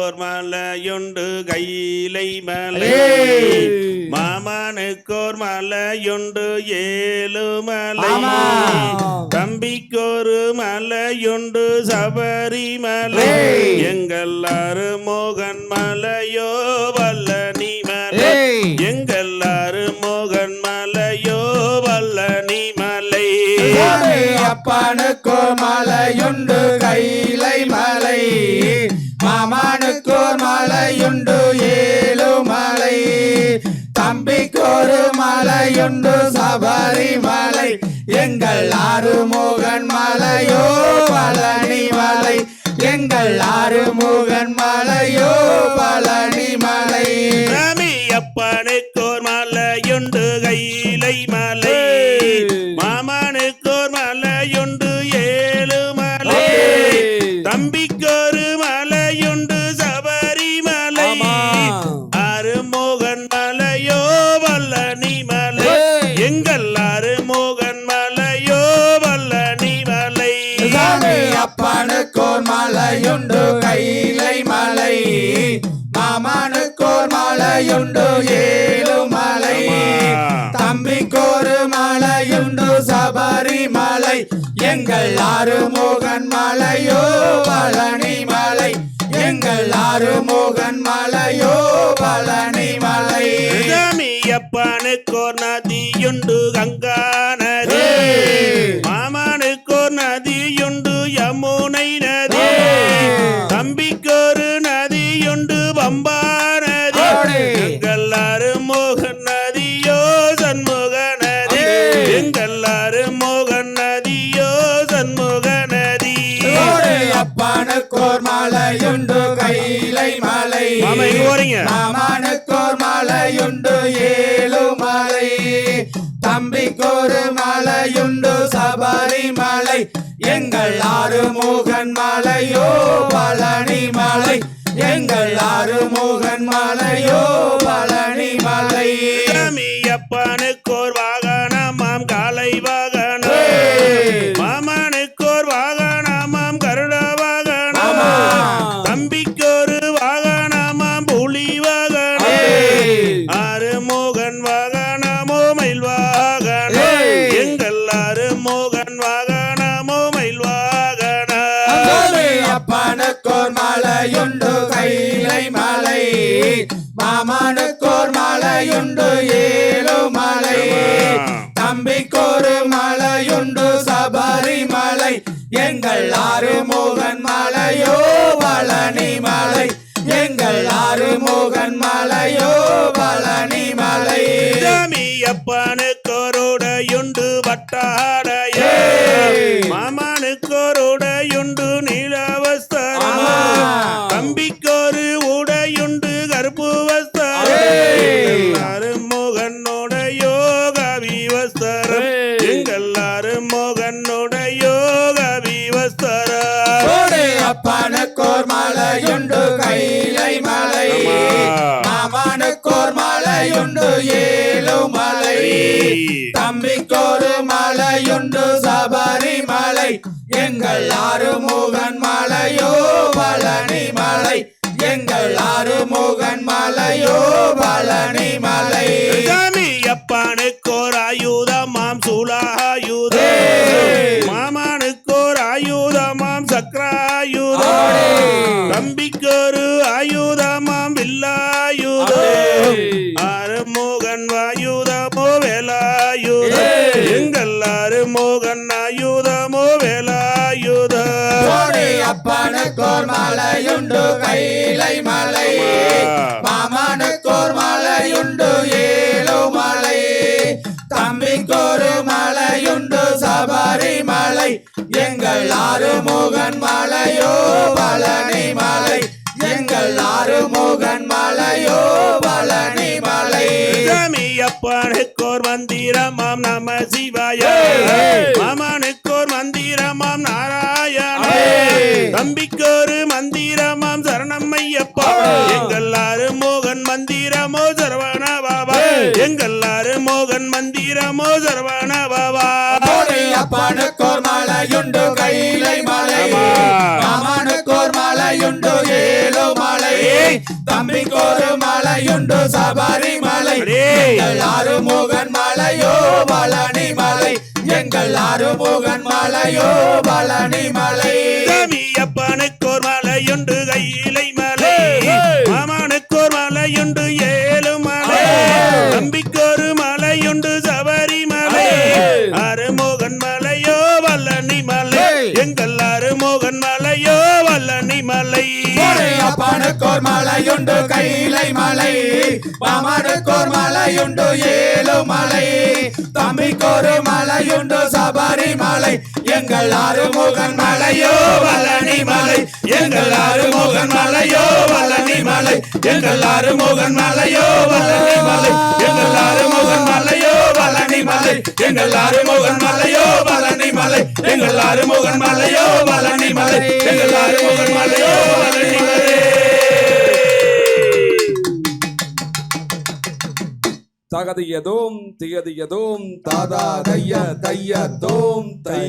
ஓர் மலையுண்டு கையிலை மலை. மாமனுக்கோர் மலையுண்டு ஏழு மலை. தம்பிக்கொரு மலையுண்டு சபரிமலை ஏய். எங்கள் அருமோகன் மலையோ வல்லனி மலை ஏய். எங்கள் அருமோகன் மலையோ வல்லனி மலை அப்பனுக்கு மலையுண்டு மலையுண்டு ஏழு மலை. தம்பிக்கு ஒரு மலையுண்டு சபரிமலை. எங்கள் ஆறுமுகன் மலையோ பழனி மலை எங்கள் ஆறுமுகன் மலையோ பழனி மலையுண்டு ஏழு மலை. தம்பிக்கோரு மலையுண்டு சபரிமலை. எங்கள் ஆறுமுகன் மலையோ பழனி மலை எங்கள் ஆறுமுகன் மலையோ பழனி மலை சாமி அப்பனுக்கோர் நதியுண்டு கங்கா அப்பனுக்கோர் மலையுண்டு கைலை மலை. மாமனுக்கோர் மலையுண்டு ஏழு மலை. தம்பிக்கோரு மலையுண்டு சபரிமலை எங்கள் ஆறுமுகன் மலையோ பழனி மலை. எங்கள் ஆறுமுகன் மலையோ பழனி மலை. அப்பனுக்கோர் வாகனமாம் அங்கோலி மலையுண்டு கைலை மலை. மாமானுக்கோர் மலையுண்டு ஏழு மலை. தம்பிக்கோரு மலையுண்டு சபரிமலை. எங்கள் ஆறு மோகன் மலையோ பழனி மலை எங்கள் ஆறு மோகன் மலையோ பழனி மலை சாமி அப்பனுக்கோருடையுண்டு வட்டாடைய அருமோகனோட யோக விவஸ்தரம். எங்கள் அருமோகனோட யோக விவஸ்தரம் கோடி அப்பனுக்கோர் மலையுண்டு கைலை மலை. மாமனுக்கோர் மலையுண்டு ஏழு மலை. தம்பிக்கோரு மலையுண்டு சபரிமலை எங்கள் ஆறுமுகன் மலையோ ஆறுமுகன் மலையோ பழனி மலை சாமி அப்பனுக்கோர் ஆயுதமாம் சூலாயுதம் ஏய். மாமனுக்கோர் ஆயுதமாம் சக்கராயுதம் ஆடே. தம்பிக்கொரு ஆயுதமாம் வில்லாயுதம் ஆடே. அருமோகன் வாயுதமோ வேலாயுதம் ஏய். எங்கள் அருமோகன் ஆயுதமோ வேலாயுதம் கோடி அப்பனுக்கோர் மலையுண்டு கைலை மலை ஆறுமுகன் மலையோ பழனி மலை எங்கள் ஆறுமுகன் மலையோ பழனி மலை சாமி அப்பனுக்கோர் மந்திரமாம் நம சிவாய. மாமனுக்கோர் மந்திரமாம் நாராயண. தம்பிக்கோரு மந்திரமாம் சரணம் ஐயப்பா ஆமா. எங்கள் அருமோகன் மந்திரமோ சரவண பாபா. எங்கள் அருமோகன் மந்திரமோ சரவண பாபா சபரிமலை எங்கள் ஆறுமுகன் மலையோ பழனி மலை. எங்கள் ஆறுமுகன் மலையோ பழனி மலை. சாமியப்பனுக்கோர் மலையுண்டு கையிலை மலை. மாமனுக்கோர் மலையுண்டு ஏழு மலை. தம்பிக்கொரு மலையுண்டு சபரிமலை அருமோகன் மலையோ வல்லணி மலை. எங்கள் அப்பனுக்கோர் மலையுண்டு கைலை மலை. மாமனுக்கோர் மலையுண்டு ஏழு மலை. தம்பிக்கோரு மலையுண்டு சபரி மலை எங்கள் ஆறுமுகன் மலையோ பழனி மலை எங்கள் ஆறுமுகன் மலையோ பழனி மலை எங்கள் ஆறுமுகன் மலையோ பழனி மலை எங்கள் ஆறுமுகன் மலையோ பழனி மலை எங்கள் ஆறுமுகன் மலையோ பழனி மலை எங்கள் ஆறுமுகன் மலையோ பழனி மலை எங்கள் ஆறுமுகன் மலையோ பழனி மலை தகதியதோம் திகதியதோம் தாதா தைய தைய தோம் தை.